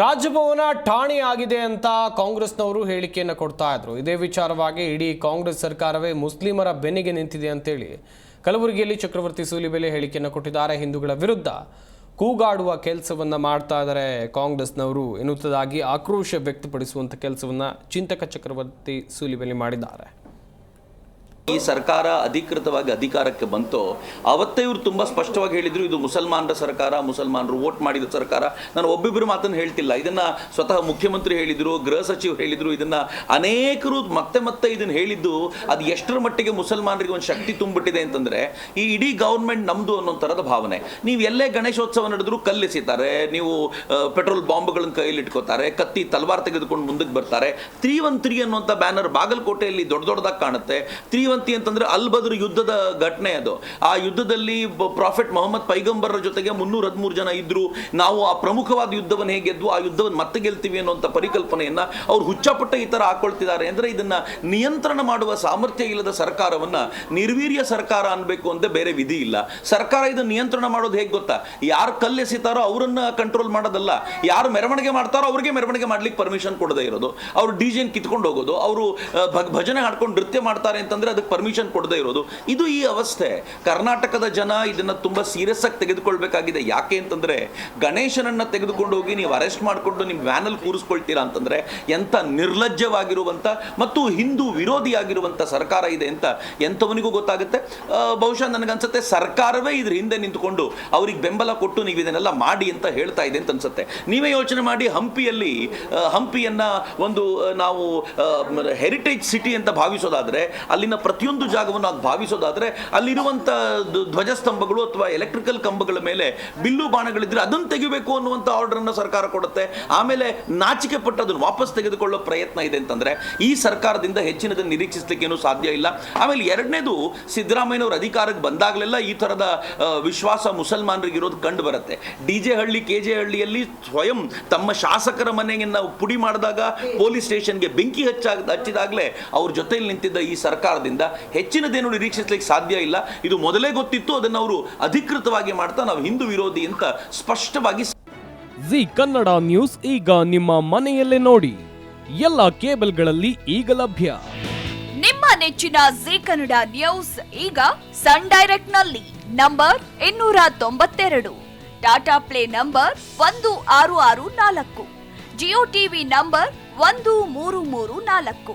ರಾಜಭವನ ಠಾಣೆ ಆಗಿದೆ ಅಂತ ಕಾಂಗ್ರೆಸ್ನವರು ಹೇಳಿಕೆಯನ್ನು ಕೊಡ್ತಾ ಇದ್ರು. ಇದೇ ವಿಚಾರವಾಗಿ ಇಡೀ ಕಾಂಗ್ರೆಸ್ ಸರ್ಕಾರವೇ ಮುಸ್ಲಿಮರ ಬೆನ್ನಿಗೆ ನಿಂತಿದೆ ಅಂತೇಳಿ ಕಲಬುರಗಿಯಲ್ಲಿ ಚಕ್ರವರ್ತಿ ಸೂಲಿಬೆಲೆ ಹೇಳಿಕೆಯನ್ನು ಕೊಟ್ಟಿದ್ದಾರೆ. ಹಿಂದೂಗಳ ವಿರುದ್ಧ ಕೂಗಾಡುವ ಕೆಲಸವನ್ನು ಮಾಡ್ತಾ ಇದ್ದಾರೆ ಕಾಂಗ್ರೆಸ್ನವರು. ಎನ್ನುತ್ತದಾಗಿ ಆಕ್ರೋಶ ವ್ಯಕ್ತಪಡಿಸುವಂಥ ಕೆಲಸವನ್ನು ಚಿಂತಕ ಚಕ್ರವರ್ತಿ ಸೂಲಿಬೆಲೆ ಮಾಡಿದ್ದಾರೆ. ಈ ಸರ್ಕಾರ ಅಧಿಕೃತವಾಗಿ ಅಧಿಕಾರಕ್ಕೆ ಬಂತು, ಅವತ್ತೇ ಇವರು ತುಂಬ ಸ್ಪಷ್ಟವಾಗಿ ಹೇಳಿದ್ರು, ಇದು ಮುಸಲ್ಮಾನರ ಸರ್ಕಾರ, ಮುಸಲ್ಮಾನರು ವೋಟ್ ಮಾಡಿದ ಸರ್ಕಾರ. ನಾನು ಒಬ್ಬಿಬ್ಬರು ಮಾತನ್ನು ಹೇಳ್ತಿಲ್ಲ. ಇದನ್ನ ಸ್ವತಃ ಮುಖ್ಯಮಂತ್ರಿ ಹೇಳಿದ್ರು, ಗೃಹ ಸಚಿವರು ಹೇಳಿದ್ರು, ಇದನ್ನ ಅನೇಕರು ಮತ್ತೆ ಮತ್ತೆ ಇದನ್ನ ಹೇಳಿದ್ದು, ಅದು ಎಷ್ಟರ ಮಟ್ಟಿಗೆ ಮುಸಲ್ಮಾನರಿಗೆ ಒಂದು ಶಕ್ತಿ ತುಂಬಿಟ್ಟಿದೆ ಅಂತಂದ್ರೆ, ಈ ಇಡೀ ಗೌರ್ಮೆಂಟ್ ನಮ್ದು ಅನ್ನೋ ಥರದ ಭಾವನೆ. ನೀವು ಎಲ್ಲೇ ಗಣೇಶೋತ್ಸವ ನಡೆದ್ರು ಕಲ್ಲೆಸಿತಾರೆ, ನೀವು ಪೆಟ್ರೋಲ್ ಬಾಂಬ್ಗಳನ್ನು ಕೈಯಲ್ಲಿ ಇಟ್ಕೋತಾರೆ, ಕತ್ತಿ ತಲ್ವಾರ್ ತೆಗೆದುಕೊಂಡು ಮುಂದಕ್ಕೆ ಬರ್ತಾರೆ. ತ್ರೀ ಒನ್ ತ್ರೀ ಅನ್ನುವಂಥ ಬ್ಯಾನರ್ ಬಾಗಲಕೋಟೆಯಲ್ಲಿ ದೊಡ್ಡ ದೊಡ್ಡದಾಗಿ ಕಾಣುತ್ತೆ. ತ್ರೀವಂತಿ ಅಂತಂದ್ರೆ ಅಲ್ ಬದ್ರ ಯುದ್ಧದ ಘಟನೆ ಅದು. ಆ ಯುದ್ಧದಲ್ಲಿ ಪ್ರಾಫೆಟ್ ಮೊಹಮ್ಮದ್ ಪೈಗಂಬರರ ಜೊತೆಗೆ ಮುನ್ನೂರ ಹದಿಮೂರು ಜನ ಇದ್ರು. ನಾವು ಆ ಪ್ರಮುಖವಾದ ಯುದ್ಧವನ್ನು ಹೇಗೆ ಗೆದ್ದು ಆ ಯುದ್ಧವನ್ನು ಮತ್ತೆ ಗೆಲ್ತೀವಿ ಅನ್ನುವಂಥ ಪರಿಕಲ್ಪನೆಯನ್ನ ಅವ್ರು ಹುಚ್ಚಪಟ್ಟ ಈ ತರ ಹಾಕೊಳ್ತಿದ್ದಾರೆ. ಅಂದ್ರೆ ಇದನ್ನ ನಿಯಂತ್ರಣ ಮಾಡುವ ಸಾಮರ್ಥ್ಯ ಇಲ್ಲದ ಸರ್ಕಾರವನ್ನ ನಿರ್ವೀರ್ಯ ಸರ್ಕಾರ ಅನ್ಬೇಕು ಅಂತ ಬೇರೆ ವಿಧಿ ಇಲ್ಲ. ಸರ್ಕಾರ ಇದನ್ನ ನಿಯಂತ್ರಣ ಮಾಡೋದು ಹೇಗೆ ಗೊತ್ತಾ? ಯಾರು ಕಲ್ಲೆಸಿತಾರೋ ಅವರನ್ನ ಕಂಟ್ರೋಲ್ ಮಾಡೋದಲ್ಲ. ಯಾರು ಮೆರವಣಿಗೆ ಮಾಡ್ತಾರೋ ಅವ್ರಿಗೆ ಮೆರವಣಿಗೆ ಮಾಡ್ಲಿಕ್ಕೆ ಪರ್ಮಿಷನ್ ಕೊಡದೇ ಇರೋದು. ಅವ್ರು ಡಿಜೆನ್ ಕಿತ್ಕೊಂಡು ಹೋಗೋದು. ಅವರು ಭಜನೆ ಹಾಡ್ಕೊಂಡು ನೃತ್ಯ ಮಾಡ್ತಾರೆ ಅಂತಂದ್ರೆ ಅದಕ್ಕೆ ಪರ್ಮಿಷನ್ ಕೊಡದೇ ಇರೋದು. ಇದು ಈ ಅವಸ್ಥೆ. ಕರ್ನಾಟಕದ ಜನ ಇದನ್ನ ತುಂಬಾ ಸೀರಿಯಸ್ ಆಗಿ ತೆಗೆದುಕೊಳ್ಬೇಕಾಗಿದೆ. ಯಾಕೆ ಅಂತಂದ್ರೆ, ಗಣೇಶನನ್ನ ತೆಗೆದುಕೊಂಡು ಹೋಗಿ ನೀವು ಅರೆಸ್ಟ್ ಮಾಡಿಕೊಂಡು ನಿಮ್ಮ ವ್ಯಾನಲ್ಲಿ ಕೂರಿಸ್ಕೊಳ್ತೀರಾ ಅಂತಂದ್ರೆ ಎಂತ ನಿರ್ಲಜ್ಜವಾಗಿರುವಂತ ಮತ್ತು ಹಿಂದೂ ವಿರೋಧಿಯಾಗಿರುವಂತ ಸರ್ಕಾರ ಇದೆ ಅಂತ ಎಂಥವನಿಗೂ ಗೊತ್ತಾಗುತ್ತೆ. ಬಹುಶಃ ನನಗನ್ಸುತ್ತೆ ಸರ್ಕಾರವೇ ಇದ್ರ ಹಿಂದೆ ನಿಂತುಕೊಂಡು ಅವ್ರಿಗೆ ಬೆಂಬಲ ಕೊಟ್ಟು ನೀವು ಇದನ್ನೆಲ್ಲ ಮಾಡಿ ಅಂತ ಹೇಳ್ತಾ ಇದೆ ಅಂತ ಅನ್ಸುತ್ತೆ. ನೀವೇ ಯೋಚನೆ ಮಾಡಿ ಹಂಪಿಯಲ್ಲಿ ಹಂಪಿಯನ್ನ ಒಂದು ನಾವು ಹೆರಿಟೇಜ್ ಸಿಟಿ ಅಂತ ಭಾವಿಸೋದಾದ್ರೆ, ಅಲ್ಲಿನ ಪ್ರತಿಯೊಂದು ಜಾಗವನ್ನು ಅದು ಭಾವಿಸೋದಾದರೆ ಅಲ್ಲಿರುವಂಥ ಧ್ವಜಸ್ತಂಭಗಳು ಅಥವಾ ಎಲೆಕ್ಟ್ರಿಕಲ್ ಕಂಬಗಳ ಮೇಲೆ ಬಿಲ್ಲು ಬಾಣಗಳಿದ್ರೆ ಅದನ್ನು ತೆಗಿಬೇಕು ಅನ್ನುವಂಥ ಆರ್ಡರನ್ನು ಸರ್ಕಾರ ಕೊಡುತ್ತೆ. ಆಮೇಲೆ ನಾಚಿಕೆ ಪಟ್ಟು ಅದನ್ನು ವಾಪಸ್ ತೆಗೆದುಕೊಳ್ಳೋ ಪ್ರಯತ್ನ ಇದೆ ಅಂತಂದರೆ ಈ ಸರ್ಕಾರದಿಂದ ಹೆಚ್ಚಿನದನ್ನು ನಿರೀಕ್ಷಿಸಲಿಕ್ಕೇನು ಸಾಧ್ಯ ಇಲ್ಲ. ಆಮೇಲೆ ಎರಡನೇದು ಸಿದ್ದರಾಮಯ್ಯನವರು ಅಧಿಕಾರಕ್ಕೆ ಬಂದಾಗಲೆಲ್ಲ ಈ ಥರದ ವಿಶ್ವಾಸ ಮುಸಲ್ಮಾನರಿಗೆ ಇರೋದು ಕಂಡು ಬರುತ್ತೆ. D J Halli K J ಹಳ್ಳಿಯಲ್ಲಿ ಸ್ವಯಂ ತಮ್ಮ ಶಾಸಕರ ಮನೆಗೆ ನಾವು ಪುಡಿ ಮಾಡಿದಾಗ ಪೊಲೀಸ್ ಸ್ಟೇಷನ್ಗೆ ಬೆಂಕಿ ಹಚ್ಚಾಗ ಹಚ್ಚಿದಾಗಲೇ ಅವ್ರ ಜೊತೆಯಲ್ಲಿ ನಿಂತಿದ್ದ ಈ ಸರ್ಕಾರದಿಂದ ಹೆಚ್ಚಿನದೇನು ನಿರೀಕ್ಷಿಸಲಿಕ್ಕೆ ಸಾಧ್ಯ ಇಲ್ಲ. ಇದು ಮೊದಲೇ ಗೊತ್ತಿತ್ತು ಅದನ್ನು ಅವರು ಅಧಿಕೃತವಾಗಿ ಮಾಡ್ತಾ ನಾವು ಹಿಂದೂ ವಿರೋಧಿ ಅಂತ ಸ್ಪಷ್ಟವಾಗಿ ಜಿ ಕನ್ನಡ ನ್ಯೂಸ್ ಈಗ ನಿಮ್ಮ ಮನೆಯಲ್ಲೇ ನೋಡಿ. ಎಲ್ಲ ಕೇಬಲ್ಗಳಲ್ಲಿ ಈಗ ಲಭ್ಯ. ನಿಮ್ಮ ನೆಚ್ಚಿನ ಜಿ ಕನ್ನಡ ನ್ಯೂಸ್ ಈಗ ಸನ್ ಡೈರೆಕ್ಟ್ನಲ್ಲಿ ನಂಬರ್ ಇನ್ನೂರ ತೊಂಬತ್ತೆರಡು. ಟಾಟಾ ಪ್ಲೇ ನಂಬರ್ ಒಂದು ಆರು ಆರು ನಾಲ್ಕು. ಜಿಯೋ ಟಿವಿ ನಂಬರ್ ಒಂದು ಮೂರು ಮೂರು ನಾಲ್ಕು.